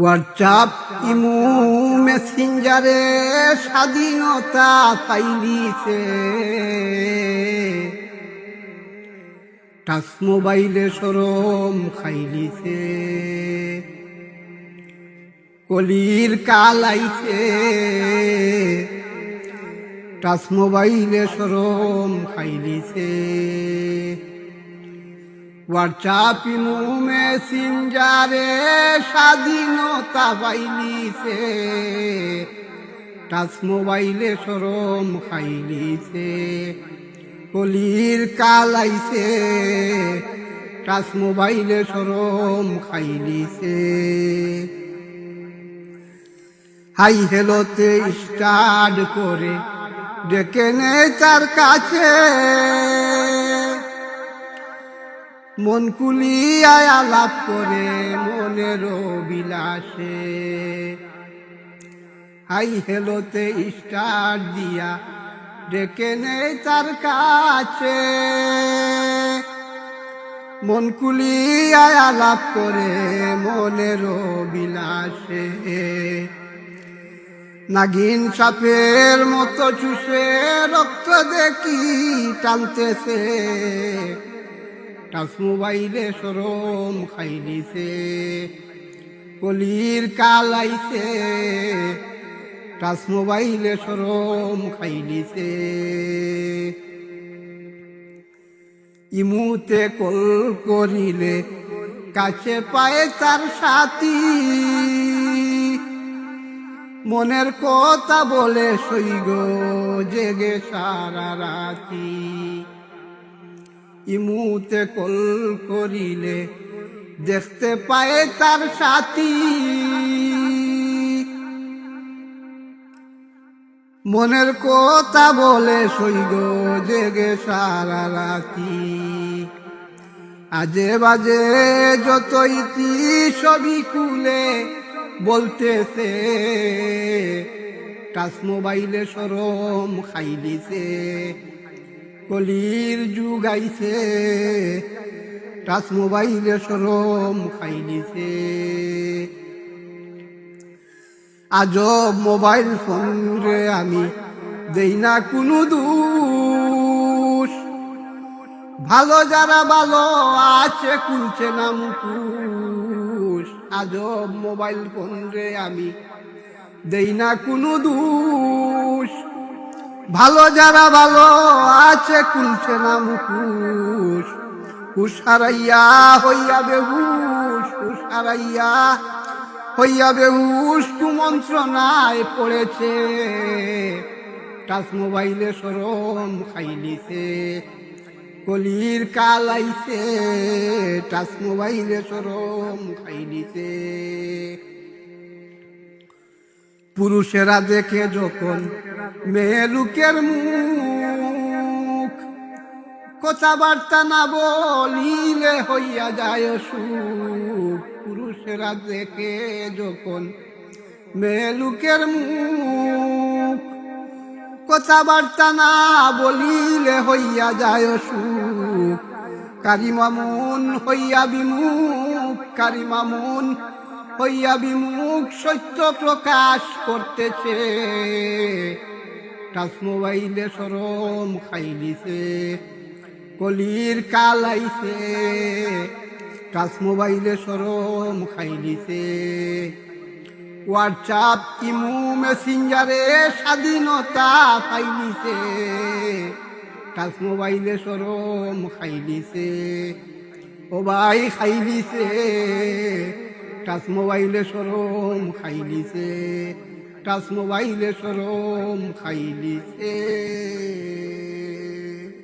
WhatsApp ইমু মেসেঞ্জারে স্বাধীনতা পাইলিছে। টাচ মোবাইলে সরম খাইলিছে। কলির কালাইছে টাচ মোবাইলে সরম খাইলিছে। ইমু মেসেঞ্জারে স্বাধীনতা পাইলিছে। টাচ মোবাইলে সরম খাইলিছে। কলির কালাইছে টাচ মোবাইলে সরম খাইলিছে। হাই হেলোতে স্টার্ট করে ডেকে নে তার কাছে। মন কুলিয়ায় আলাপ করে মনের বিলাসে হাই হেলোতে স্টার দিয়া ডেকে নেই তার কাছে। মন কুলিয়ায় আলাপ করে মনের বিলাসে নাগিন সাপের মতো চুষে রক্ত দেখি টানতেছে। টাচ মোবাইলে সরম খাইলিছে, কলির কালাইছে টাচ মোবাইলে সরম খাইলিছে। ইমুতে কল করিলে কাছে পায় তার সাথী। মনের কথা বলে সইগ জেগে সারা রাতি। ইমুতে কল করিলে দেখতে পায় তার সাথী। মনের কথা বলে সইগ জেগে সারা রাতি। আজে বাজে যত ইতি ছবি খুলে বলতেছে, টাচ মোবাইলে সরম খাইলিছে। কলির যুগাইছে টাচ মোবাইলে সরম খাইলিছে। আজব মোবাইল ফোন রে আমি দেই না কোনো দোষ। ভালো যারা ভালো আছে কুলছে না মুকুশ আজব মোবাইল ফোন রে আমি দেই না কোনো দোষ। ভালো যারা ভালো আছে কুলছে না মুকুশ হুশ হইয়া বেহুশ হুশ হারাইয়া হইয়া বেহুশ, কুমন্ত্রণায় পড়েছে। টাচ মোবাইলে সরম খাইলিছে, কলির কালাইছে টাচ মোবাইলে সরম খাইলিছে। পুরুষেরা দেখে যখন মেয়ে লোকের মুখ, কথাবার্তা না বলিলে হইয়া যায় সুখ পুরুষেরা দেখে যখন মেয়ে লোকের মুখ, কথাবার্তা না বলিলে হইয়া যায় সুখ কারি মামুন হইয়া বিমুখ কারি মামুন হইয়া বিমুখ সত্য প্রকাশ করতেছে। টাচ মোবাইলে সরম খাইলিছে, কলির কালাইছে টাচ মোবাইলে সরম খাইলিছে। হোয়াটসঅ্যাপ, ইমু, মেসেঞ্জারে স্বাধীনতা পাইলিছে। টাচ মোবাইলে সরম খাইলিছে, ও ভাই খাইলিছে। টাচ মোবাইলে সরম খাইলিছে টাচ মোবাইলে সরম খাইলিছে